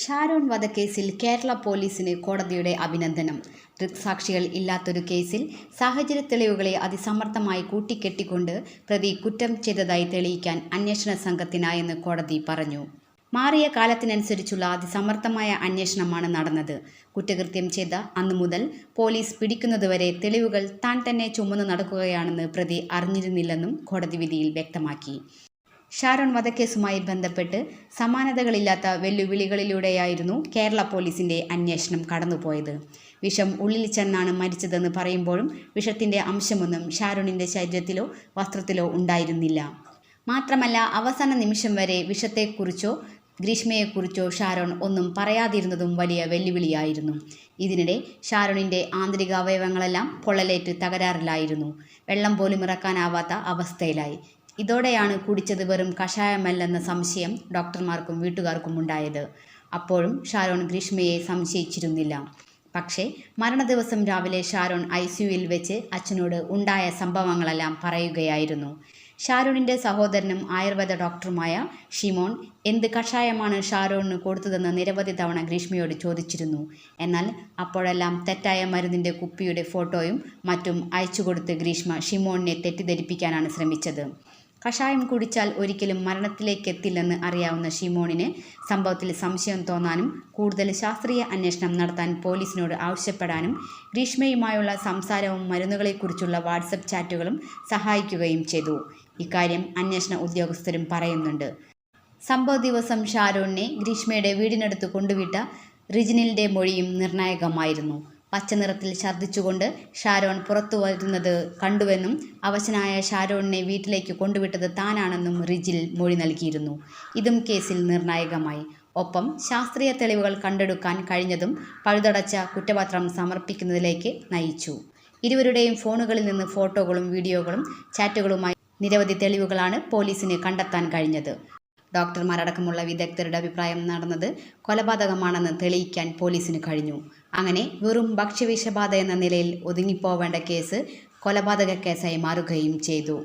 ഷാരോൺ വധക്കേസിൽ കേരള പോലീസിന് കോടതിയുടെ അഭിനന്ദനം. ദൃക്സാക്ഷികൾ ഇല്ലാത്തൊരു കേസിൽ സാഹചര്യ തെളിവുകളെ അതിസമർത്ഥമായി കൂട്ടിക്കെട്ടിക്കൊണ്ട് പ്രതി കുറ്റം ചെയ്തതായി തെളിയിക്കാൻ അന്വേഷണ സംഘത്തിനായെന്ന് കോടതി പറഞ്ഞു. മാറിയ കാലത്തിനനുസരിച്ചുള്ള അതിസമർത്ഥമായ അന്വേഷണമാണ് നടന്നത്. കുറ്റകൃത്യം ചെയ്ത അന്നു മുതൽ പോലീസ് പിടിക്കുന്നതുവരെ തെളിവുകൾ താൻ തന്നെ ചുമന്നു നടക്കുകയാണെന്ന് പ്രതി അറിഞ്ഞിരുന്നില്ലെന്നും കോടതി വിധിയിൽ വ്യക്തമാക്കി. ഷാരോൺ വധക്കേസുമായി ബന്ധപ്പെട്ട് സമാനതകളില്ലാത്ത വെല്ലുവിളികളിലൂടെയായിരുന്നു കേരള പോലീസിന്റെ അന്വേഷണം കടന്നുപോയത്. വിഷം ഉള്ളിൽ ചെന്നാണ് മരിച്ചതെന്ന് പറയുമ്പോഴും വിഷത്തിന്റെ അംശമൊന്നും ഷാരോണിന്റെ ശരീരത്തിലോ വസ്ത്രത്തിലോ ഉണ്ടായിരുന്നില്ല. മാത്രമല്ല അവസാന നിമിഷം വരെ വിഷത്തെക്കുറിച്ചോ ഗ്രീഷ്മയെക്കുറിച്ചോ ഷാരോൺ ഒന്നും പറയാതിരുന്നതും വലിയ വെല്ലുവിളിയായിരുന്നു. ഇതിനിടെ ഷാരോണിന്റെ ആന്തരിക അവയവങ്ങളെല്ലാം പൊള്ളലേറ്റ് തകരാറിലായിരുന്നു. വെള്ളം പോലും ഇറക്കാനാവാത്ത അവസ്ഥയിലായി. ഇതോടെയാണ് കുടിച്ചത് വെറും കഷായമല്ലെന്ന സംശയം ഡോക്ടർമാർക്കും വീട്ടുകാർക്കും ഉണ്ടായത്. അപ്പോഴും ഷാരോൺ ഗ്രീഷ്മയെ സംശയിച്ചിരുന്നില്ല. പക്ഷേ മരണദിവസം രാവിലെ ഷാരോൺ ഐ സിയുയിൽ വെച്ച് അച്ഛനോട് ഉണ്ടായ സംഭവങ്ങളെല്ലാം പറയുകയായിരുന്നു. ഷാരോണിന്റെ സഹോദരനും ആയുർവേദ ഡോക്ടറുമായ ഷിമോൺ എന്ത് കഷായമാണ് ഷാരോണിന് കൊടുത്തതെന്ന് നിരവധി തവണ ഗ്രീഷ്മയോട് ചോദിച്ചിരുന്നു. എന്നാൽ അപ്പോഴെല്ലാം തെറ്റായ മരുന്നിന്റെ കുപ്പിയുടെ ഫോട്ടോയും മറ്റും അയച്ചു കൊടുത്ത് ഗ്രീഷ്മ ഷിമോണിനെ തെറ്റിദ്ധരിപ്പിക്കാനാണ് ശ്രമിച്ചത്. കഷായം കുടിച്ചാൽ ഒരിക്കലും മരണത്തിലേക്ക് എത്തില്ലെന്ന് അറിയാവുന്ന ഷിമോണിന് സംഭവത്തിൽ സംശയം തോന്നാനും കൂടുതൽ ശാസ്ത്രീയ അന്വേഷണം നടത്താൻ പോലീസിനോട് ആവശ്യപ്പെടാനും ഗ്രീഷ്മയുമായുള്ള സംസാരവും മരുന്നുകളെക്കുറിച്ചുള്ള വാട്സപ്പ് ചാറ്റുകളും സഹായിക്കുകയും ചെയ്തു. ഇക്കാര്യം അന്വേഷണ ഉദ്യോഗസ്ഥരും പറയുന്നുണ്ട്. സംഭവ ദിവസം ഷാരോണിനെ ഗ്രീഷ്മയുടെ വീടിനടുത്ത് കൊണ്ടുവിട്ട റിജിനിലിന്റെ മൊഴിയും നിർണായകമായിരുന്നു. പച്ചനിറത്തിൽ ഛർദ്ദിച്ചുകൊണ്ട് ഷാരോൺ പുറത്തു വരുന്നത് കണ്ടുവെന്നും അവശനായ ഷാരോണിനെ വീട്ടിലേക്ക് കൊണ്ടുവിട്ടത് താനാണെന്നും റിജിൽ മൊഴി നൽകിയിരുന്നു. ഇതും കേസിൽ നിർണായകമായി. ഒപ്പം ശാസ്ത്രീയ തെളിവുകൾ കണ്ടെടുക്കാൻ കഴിഞ്ഞതും പഴുതടച്ച കുറ്റപത്രം സമർപ്പിക്കുന്നതിലേക്ക് നയിച്ചു. ഇരുവരുടെയും ഫോണുകളിൽ നിന്ന് ഫോട്ടോകളും വീഡിയോകളും ചാറ്റുകളുമായി നിരവധി തെളിവുകളാണ് പോലീസിന് കണ്ടെത്താൻ കഴിഞ്ഞത്. ഡോക്ടർമാരടക്കമുള്ള വിദഗ്ധരുടെ അഭിപ്രായം നടന്നത് കൊലപാതകമാണെന്ന് തെളിയിക്കാൻ പോലീസിന് കഴിഞ്ഞു. അങ്ങനെ വെറും ഭക്ഷ്യവിഷബാധ എന്ന നിലയിൽ ഒതുങ്ങിപ്പോവേണ്ട കേസ് കൊലപാതക കേസായി മാറുകയും ചെയ്തു.